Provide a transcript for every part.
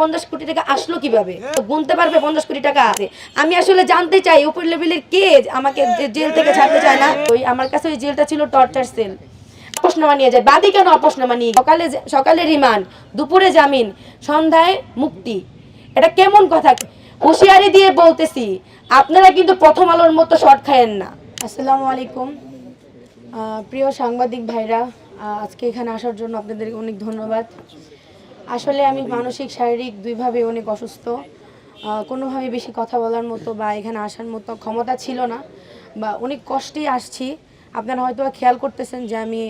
পঞ্চাশ কোটি টাকা আসলো কীভাবে? গুনতে পারবে পঞ্চাশ কোটি টাকা আছে। আমি আসলে জানতে চাই, উপর লেভেলের কে আমাকে জেল থেকে ছাড়তে চায় না? ওই আমার কাছে ওই জেলটা ছিল টর্চার সেল। আপোষনামা নিয়ে যায়। বাদী কেন আপোষনামা নিয়ে? সকালে সকালে রিমান্ড, দুপুরে জামিন, সন্ধ্যায় মুক্তি। এটা কেমন কথা? হুঁশিয়ারি দিয়ে বলতেছি, আপনারা কিন্তু প্রথম আলোর মতো শর্ট খায়েন না। আসসালামু আলাইকুম। প্রিয় সাংবাদিক ভাইরা আজকে এখানে আসার জন্য আপনাদের অনেক ধন্যবাদ। আসলে আমি মানসিক, শারীরিক দুইভাবে অনেক অসুস্থ। কোনোভাবে বেশি কথা বলার মতো বা এখানে আসার মতো ক্ষমতা ছিল না বা অনেক কষ্টেই আসছি। আপনারা হয়তো খেয়াল করতেছেন যে আমি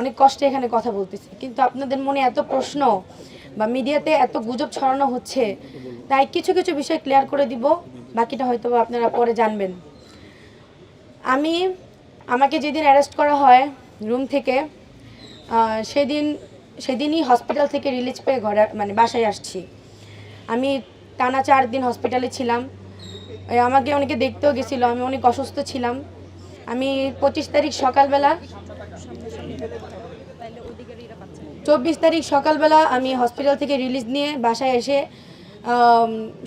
অনেক কষ্টে এখানে কথা বলতেছি। কিন্তু আপনাদের মনে এত প্রশ্ন বা মিডিয়াতে এত গুজব ছড়ানো হচ্ছে, তাই কিছু কিছু বিষয় ক্লিয়ার করে দিব, বাকিটা হয়তো আপনারা পরে জানবেন। আমি, আমাকে যেদিন অ্যারেস্ট করা হয় রুম থেকে সেদিন সেদিনই হসপিটাল থেকে রিলিজ পেয়ে ঘরে মানে বাসায় আসছি। আমি টানা চার দিন হসপিটালে ছিলাম। আমাকে অনেকে দেখতেও গেছিল, আমি অনেক অসুস্থ ছিলাম। আমি পঁচিশ তারিখ সকালবেলা, চব্বিশ তারিখ সকালবেলা আমি হসপিটাল থেকে রিলিজ নিয়ে বাসায় এসে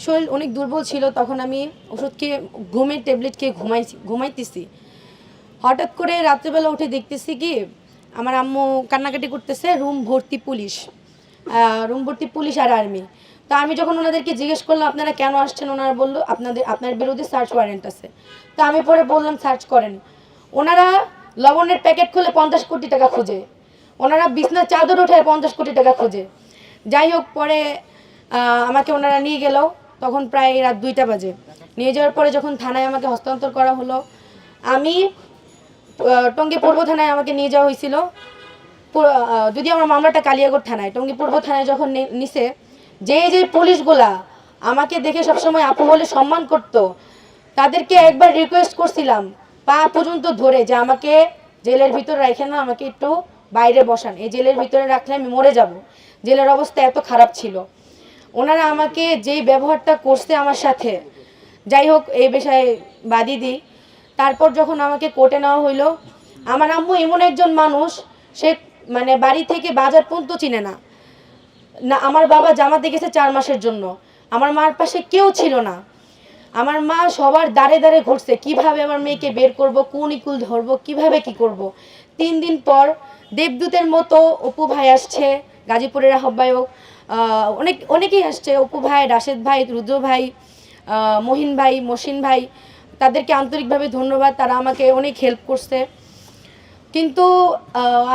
শরীর অনেক দুর্বল ছিল, তখন আমি ওষুধ খেয়ে, ঘুমের ট্যাবলেট খেয়ে ঘুমাইছি, ঘুমাইতেছি। হঠাৎ করে রাত্রেবেলা উঠে দেখতেছি কি আমার আম্মু কান্নাকাটি করতেছে, রুম ভর্তি পুলিশ। রুম ভর্তি পুলিশ আর আর্মি। তো আমি যখন ওনাদেরকে জিজ্ঞেস করলাম, আপনারা কেন আসছেন? ওনারা বলল, আপনাদের, আপনার বিরুদ্ধে সার্চ ওয়ারেন্ট আছে। তো আমি পরে বললাম সার্চ করেন। ওনারা লবণের প্যাকেট খুলে পঞ্চাশ কোটি টাকা খুঁজে। ওনারা বিছনার চাদর ওঠায় পঞ্চাশ কোটি টাকা খুঁজে। যাই হোক, পরে আমাকে ওনারা নিয়ে গেল। তখন প্রায় রাত দুইটা বাজে। নিয়ে যাওয়ার পরে যখন থানায় আমাকে হস্তান্তর করা হলো, আমি টঙ্গী পূর্ব থানায় আমাকে নিয়ে যাওয়া হয়েছিল। যদি আমার মামলাটা কালিয়াগড় থানায়, টঙ্গী পূর্ব থানায় যখন নিছে যে যে পুলিশগুলা আমাকে দেখে সবসময় আপু বলে সম্মান করত, তাদেরকে একবার রিকোয়েস্ট করছিলাম, পা পর্যন্ত ধরে যে আমাকে জেলের ভিতরে রাখে না, আমাকে একটু বাইরে বসান। এই জেলের ভিতরে রাখলে আমি মরে যাব। জেলের অবস্থা এত খারাপ ছিল। ওনারা আমাকে যেই ব্যবহারটা করছে আমার সাথে, যাই হোক, এই বিষয়ে বাদই দিই। তারপর যখন আমাকে কোর্টে নেওয়া হইল আমার আম্মু এমন একজন মানুষ সে মানে বাড়ি থেকে বাজার পর্যন্ত চিনে না। না আমার বাবা জামাতে গেছে চার মাসের জন্য। আমার মার পাশে কেউ ছিল না। আমার মা সবার দাঁড়ে দাঁড়ে ঘুরছে কীভাবে আমার মেয়েকে বের করব কোন ইকুল ধরবো কীভাবে কি করব। তিন দিন পর দেবদূতের মতো অপু ভাই আসছে গাজীপুরের আহ্বায়ক। আহ, অনেক অনেকেই আসছে অপু ভাই রাশেদ ভাই রুদ্র ভাই মহিন ভাই মসিন ভাই। তাদেরকে আন্তরিকভাবে ধন্যবাদ, তারা আমাকে অনেক হেল্প করছে। কিন্তু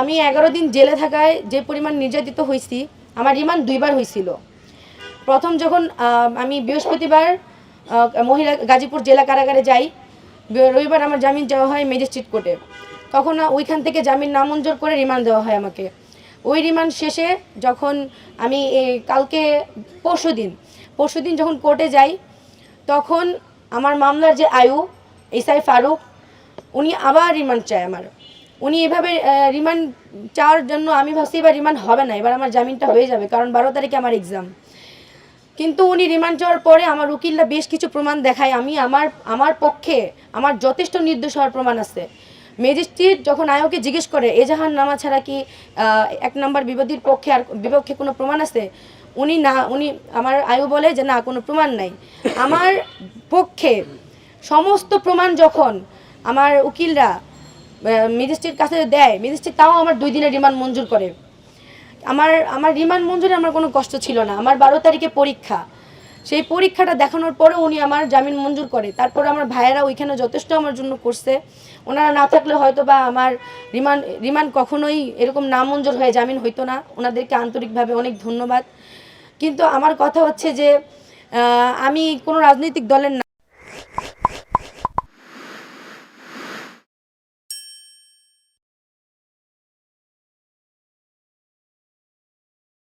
আমি এগারো দিন জেলে থাকায় যে পরিমাণ নির্যাতিত হয়েছি, আমার রিমান্ড দুইবার হয়েছিল। প্রথম যখন আমি বৃহস্পতিবার মহিলা গাজীপুর জেলা কারাগারে যাই রবিবার আমার জামিন যাওয়া হয় ম্যাজিস্ট্রেট কোর্টে। তখন ওইখান থেকে জামিন নামঞ্জুর করে রিমান্ড দেওয়া হয় আমাকে। ওই রিমান্ড শেষে যখন আমি কালকে পরশু দিন পরশু দিন যখন কোর্টে যাই, তখন আমার মামলার যে আয়ু এসআই ফারুক, উনি আবার রিমান্ড চায় আমার। উনি এভাবে রিমান্ড চাওয়ার জন্য আমি ভাবছি এবার রিমান্ড হবে না, এবার আমার জামিনটা হয়ে যাবে, কারণ বারো তারিখে আমার এক্সাম কিন্তু উনি রিমান্ড চাওয়ার পরে আমার উকিলরা বেশ কিছু প্রমাণ দেখায়। আমি আমার আমার পক্ষে আমার যথেষ্ট নির্দোষ হওয়ার প্রমাণ আছে। ম্যাজিস্ট্রেট যখন আয়োকে জিজ্ঞেস করে, এজাহার নামা ছাড়া কি এক নম্বর বিবাদীর পক্ষে আর, বিপক্ষে কোনো প্রমাণ আছে? উনি না, উনি আমার আয়ু বলে যে না, কোনো প্রমাণ নাই। আমার পক্ষে সমস্ত প্রমাণ যখন আমার উকিলরা ম্যাজিস্ট্রেট কাছে দেয় ম্যাজিস্ট্রেট তাও আমার দুই দিনের রিমান্ড মঞ্জুর করে। আমার আমার রিমান্ড মঞ্জুরে আমার কোনো কষ্ট ছিল না। আমার বারো তারিখে পরীক্ষা। সেই পরীক্ষাটা দেখানোর পরেও উনি আমার জামিন মঞ্জুর করে। তারপর আমার ভাইয়েরা ওইখানে যথেষ্ট আমার জন্য করছে। ওনারা না থাকলে হয়তো বা আমার রিমান্ড রিমান্ড কখনোই এরকম না মঞ্জুর হয়ে জামিন হইতো না। ওনাদেরকে আন্তরিকভাবে অনেক ধন্যবাদ। কিন্তু আমার কথা হচ্ছে যে আমি কোনো রাজনৈতিক দলের না